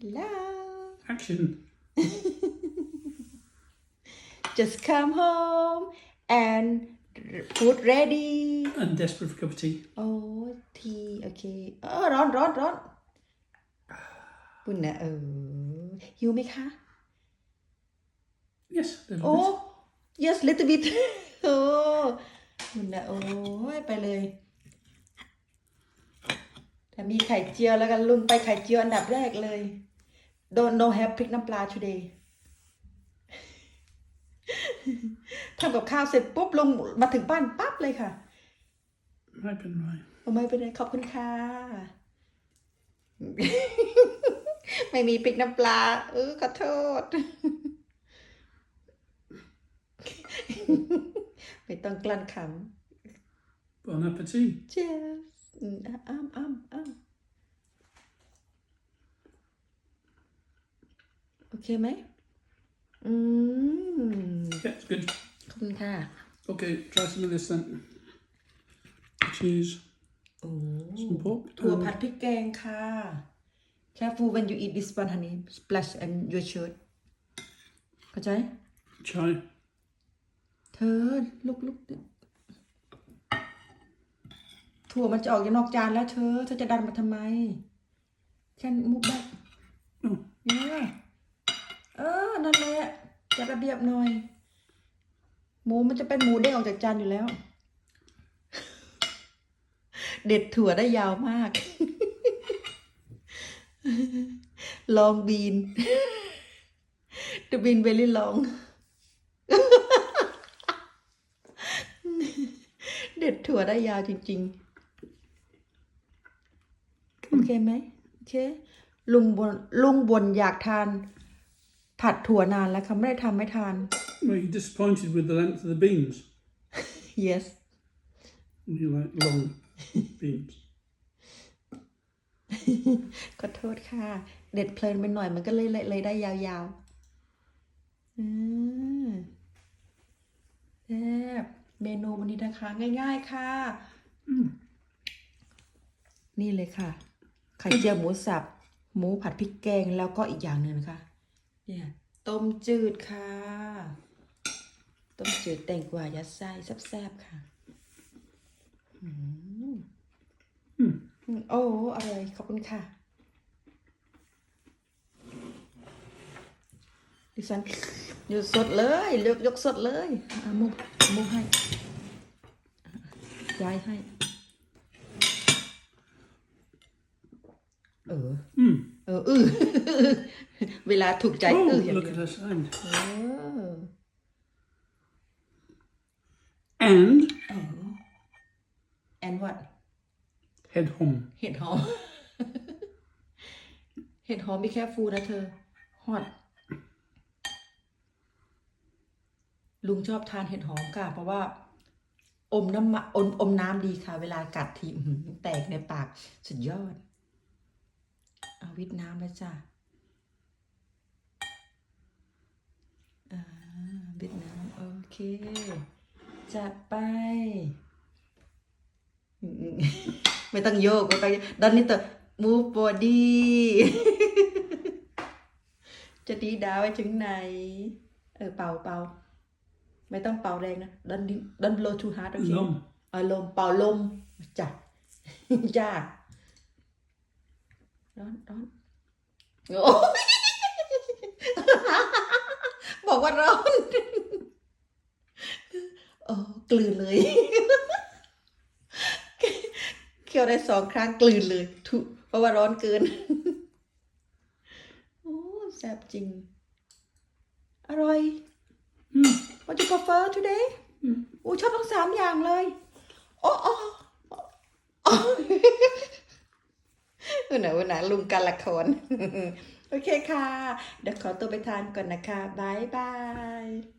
Hello. Action. Just come home and food ready. And desperate for a cup of tea. โอ้ทีโอเคเออร้อนร้อนร้อนปุ่นนะเออหิวไหมคะ Yes, a little โอ้ bit. yes little bit โอ้ปุ่นนะโอ้ยไปเลยถ้ามีไข่เจียวแล้วกันลุงไปไข่เจียวอันดับแรกเลย don't no have พริกน้ำปลา today ทำกับข้าวเสร็จปุ๊บลงมาถึงบ้านปั๊บเลยค่ะ Right, been right. เอาไม่เป็นไรขอบคุณค่ะ ไม่มีพริกน้ำปลา เออขอโทษ ไม่ต้องกลั้นข Bon appetit. ำ cheers อืมอะอ้ามอ้ามอ้ามโอ เคไหมอืม Yeah, it's good. ขอบคุณค่ะ Okay, try some of this then. Cheese, โอ้ some pork. ถั่ว and- ผัดพริกแกงค่ะ careful when you eat this one honey splash and your shirt เข้าใจ chai. เธอลุกลุกถั่วมันจะออกจากนอกจานแล้วเธอ เธอจะดันมาทำไม แค่มุกแบบ Oh, เนี่ย เออ นั่นแหละจัดระเบียบหน่อย หมูมันจะเป็นหมูเด้งออกจากจานอยู่แล้ว เด็ดถั่วได้ยาวมาก ลองบีน the bean very long เด็ดถั่วได้ยาวจริงๆ โอเคไหมโอเค ลุงบนลุงบนอยากทาน ผัดถั่วนานแล้วค่ะไม่ได้ทำไม่ทาน well, you're disappointed with the length of the beans. yes You like long beans. ขอโทษค่ะ เด็ดเพลินไปหน่อยมันก็เลยเลยเลยได้ยาวๆอืมแซ่บเมนูวันนี้นะคะ ง่ายๆค่ะนี่เลยค่ะ ไข่เจียวหมูสับ หมูผัดพริกแกงแล้วก็อีกอย่างหนึ่งนะคะ เนี่ยต้มจืดค่ะ ต้มจืดแตงกวายัดไส้แซ่บๆค่ะโอ้อร่อยขอบคุณค่ะ ดิฉันยกสดเลยยกยกสดเลยอะมุกมุกให้ย้ายให้ เออ Mm. เอออือเวลาถูกใจ Oh, อืออย่าง look เดี at ยว her sound. เออ And แอนวัด head home. เห็ดหอม เห็ดหอมมีแค่ฟูนะเธอ ฮอต ลุงชอบทานเห็ดหอมค่ะ เพราะว่า อมน้ำมะอมอมน้ำดีค่ะ เวลากัดทีอื้อหือแตกในปาก สุดยอดเอา วิดน้ำแล้วจ้ะอ่าวิดน้ำโอเคจัดไปอืมไม่ต้องโยกไม่ต้องดอนนี้ตัว move body จะดีดาวไปถึงไหน เออเป่าเป่าไม่ต้องเป่าแรงนะดันดัน blow too hard โอเค Lum. เอาลมเป่าลมจ้ะจ้า ร้อนร้อนโอ้ยบอกว่าร้อนโอ้กลืนเลย เคี่ยวได้สองครั้งกลืนเลยทุเพราะว่าร้อนเกิน โอ้แซ่บจริง อร่อย Mm. What do you prefer today โอ้ชอบทั้งสามอย่างเลย โอ้โอ้โอ้วันไหนวันไหนลุงกันละคนโอเคค่ะ เดี๋ยวขอตัวไปทานก่อนนะคะบายบาย